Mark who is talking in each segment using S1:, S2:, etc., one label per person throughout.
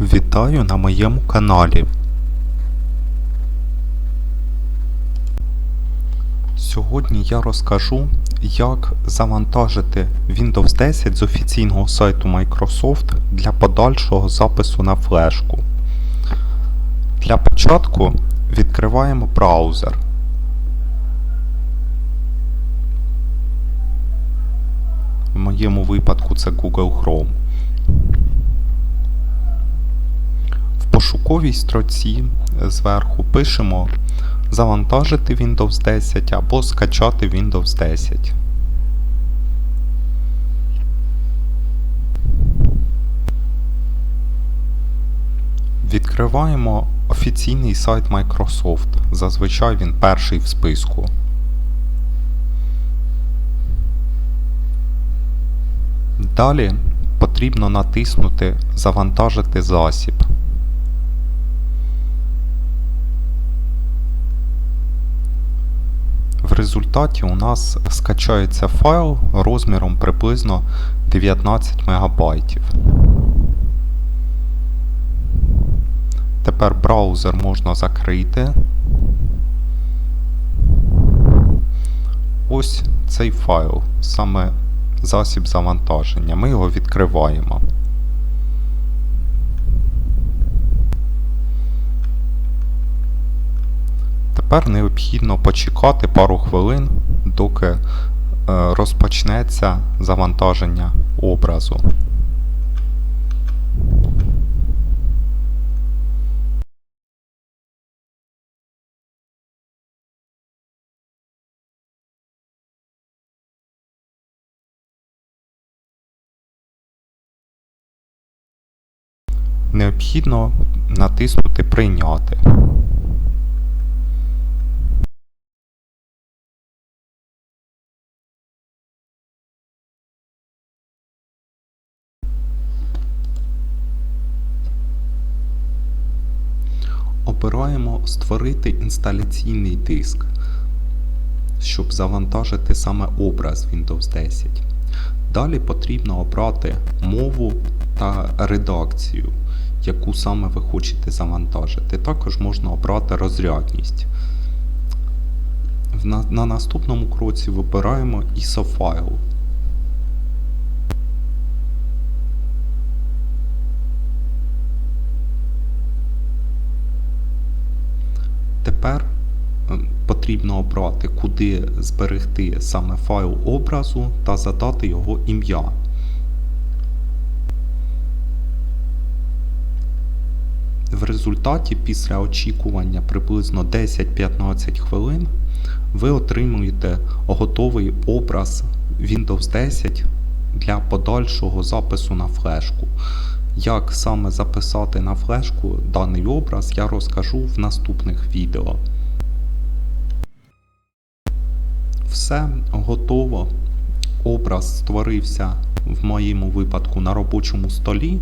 S1: Вітаю на моєму каналі. Сьогодні я розкажу, як завантажити Windows 10 з офіційного сайту Microsoft для подальшого запису на флешку. Для початку відкриваємо браузер. В моєму випадку це Google Chrome. Пошуковій строці зверху пишемо завантажити Windows 10 або скачати Windows 10. Відкриваємо офіційний сайт Microsoft. Зазвичай він перший в списку. Далі потрібно натиснути Завантажити засіб. В результаті у нас скачається файл розміром приблизно 19 МБ. Тепер браузер можна закрити. Ось цей файл, саме засіб завантаження. Ми його відкриваємо. Тепер необхідно почекати пару хвилин, доки е, розпочнеться завантаження образу. Необхідно натиснути Прийняти. Обираємо Створити інсталяційний диск, щоб завантажити саме образ Windows 10. Далі потрібно обрати мову та редакцію, яку саме ви хочете завантажити. Також можна обрати розрядність. На, на наступному кроці вибираємо ISO файл. Тепер е, потрібно обрати, куди зберегти саме файл образу та задати його ім'я. В результаті, після очікування приблизно 10-15 хвилин, ви отримуєте готовий образ Windows 10 для подальшого запису на флешку. Як саме записати на флешку даний образ, я розкажу в наступних відео. Все готово. Образ створився в моєму випадку на робочому столі.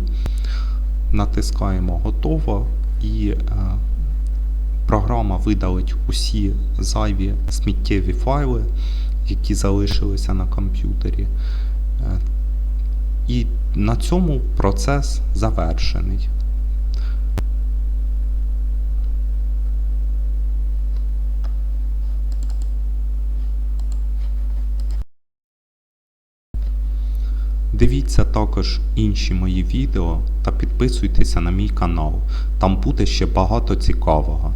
S1: Натискаємо готово і е, програма видалить усі зайві сміттєві файли, які залишилися на комп'ютері. Е, і на цьому процес завершений. Дивіться також інші мої відео та підписуйтеся на мій канал. Там буде ще багато цікавого.